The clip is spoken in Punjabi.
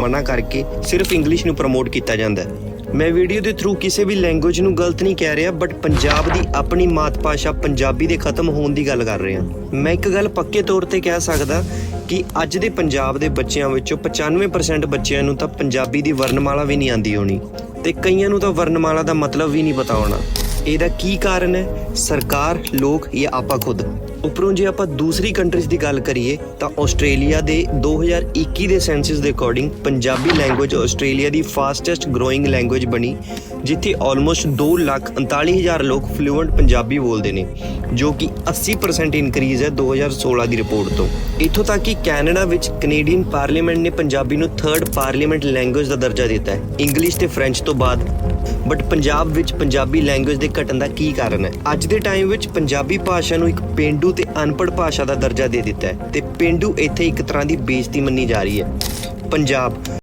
ਮਨਾ ਕਰਕੇ ਸਿਰਫ ਇੰਗਲਿਸ਼ ਨੂੰ ਪ੍ਰਮੋਟ ਕੀਤਾ ਜਾਂਦਾ ਹੈ। ਮੈਂ ਵੀਡੀਓ ਦੇ ਥਰੂ ਕਿਸੇ ਵੀ ਲੈਂਗੁਏਜ ਨੂੰ ਗਲਤ ਨਹੀਂ ਕਹਿ ਰਿਹਾ ਬਟ ਪੰਜਾਬ ਦੀ ਆਪਣੀ ਮਾਤ ਭਾਸ਼ਾ ਪੰਜਾਬੀ ਦੇ ਖਤਮ ਹੋਣ ਦੀ ਗੱਲ ਕਰ ਰਿਹਾ। ਮੈਂ ਇੱਕ ਗੱਲ ਪੱਕੇ ਤੌਰ ਤੇ ਕਹਿ ਸਕਦਾ ਕਿ ਅੱਜ ਦੇ ਪੰਜਾਬ ਦੇ ਬੱਚਿਆਂ ਵਿੱਚੋਂ 95% ਬੱਚਿਆਂ ਨੂੰ ਤਾਂ ਪੰਜਾਬੀ ਦੀ ਵਰਣਮਾਲਾ ਵੀ ਨਹੀਂ ਆਉਂਦੀ ਹੋਣੀ। ਤੇ ਕਈਆਂ ਨੂੰ ਤਾਂ ਵਰਣਮਾਲਾ ਦਾ ਮਤਲਬ ਵੀ ਨਹੀਂ ਪਤਾ ਹੋਣਾ। ਇਹਦਾ ਕੀ ਕਾਰਨ ਹੈ? ਸਰਕਾਰ, ਲੋਕ ਜਾਂ ਆਪਾਂ ਖੁਦ? ਉੱਪਰੋਂ ਜੇ ਆਪਾਂ ਦੂਸਰੀ ਕੰਟਰੀਜ਼ ਦੀ ਗੱਲ ਕਰੀਏ ਤਾਂ ਆਸਟ੍ਰੇਲੀਆ ਦੇ 2021 ਦੇ ਸੈਂਸਸ ਦੇ ਅਕੋਰਡਿੰਗ ਪੰਜਾਬੀ ਲੈਂਗੁਏਜ ਆਸਟ੍ਰੇਲੀਆ ਦੀ ਫਾਸਟੈਸਟ ਗਰੋਇੰਗ ਲੈਂਗੁਏਜ ਬਣੀ ਜਿੱਥੇ ਆਲਮੋਸਟ 2,39,000 ਲੋਕ ਫਲੂਐਂਟ ਪੰਜਾਬੀ ਬੋਲਦੇ ਨੇ ਜੋ ਕਿ 80% ਇਨਕਰੀਜ਼ ਹੈ 2016 ਦੀ ਰਿਪੋਰਟ ਤੋਂ। ਇਥੋਂ ਤੱਕ ਕਿ ਕੈਨੇਡਾ ਵਿੱਚ ਕੈਨੇਡੀਅਨ ਪਾਰਲੀਮੈਂਟ ਨੇ ਪੰਜਾਬੀ ਨੂੰ ਥਰਡ ਪਾਰਲੀਮੈਂਟ ਲੈਂਗੁਏਜ ਦਾ ਦਰਜਾ ਦਿੱਤਾ ਹੈ ਇੰਗਲਿਸ਼ ਤੇ ਫ੍ਰੈਂਚ ਤੋਂ ਬਾਅਦ। ਬਟ ਪੰਜਾਬ ਵਿੱਚ ਪੰਜਾਬੀ ਲੈਂਗੁਏਜ ਦੇ ਘਟਣ ਦਾ ਕੀ ਕਾਰਨ ਹੈ? ਅੱਜ ਦੇ ਟਾਈਮ ਵਿੱਚ ਪੰਜਾਬੀ ਭਾਸ਼ਾ ਨੂੰ ਇੱਕ ਪੇਂਡੂ ਤੇ ਅਨਪੜ੍ਹ ਭਾਸ਼ਾ ਦਾ ਦਰਜਾ ਦੇ ਦਿੱਤਾ ਹੈ ਤੇ ਪੇਂਡੂ ਇੱਥੇ ਇੱਕ ਤਰ੍ਹਾਂ ਦੀ ਬੇਇੱਜ਼ਤੀ ਮੰਨੀ ਜਾ ਰਹੀ ਹੈ। ਪੰਜਾਬ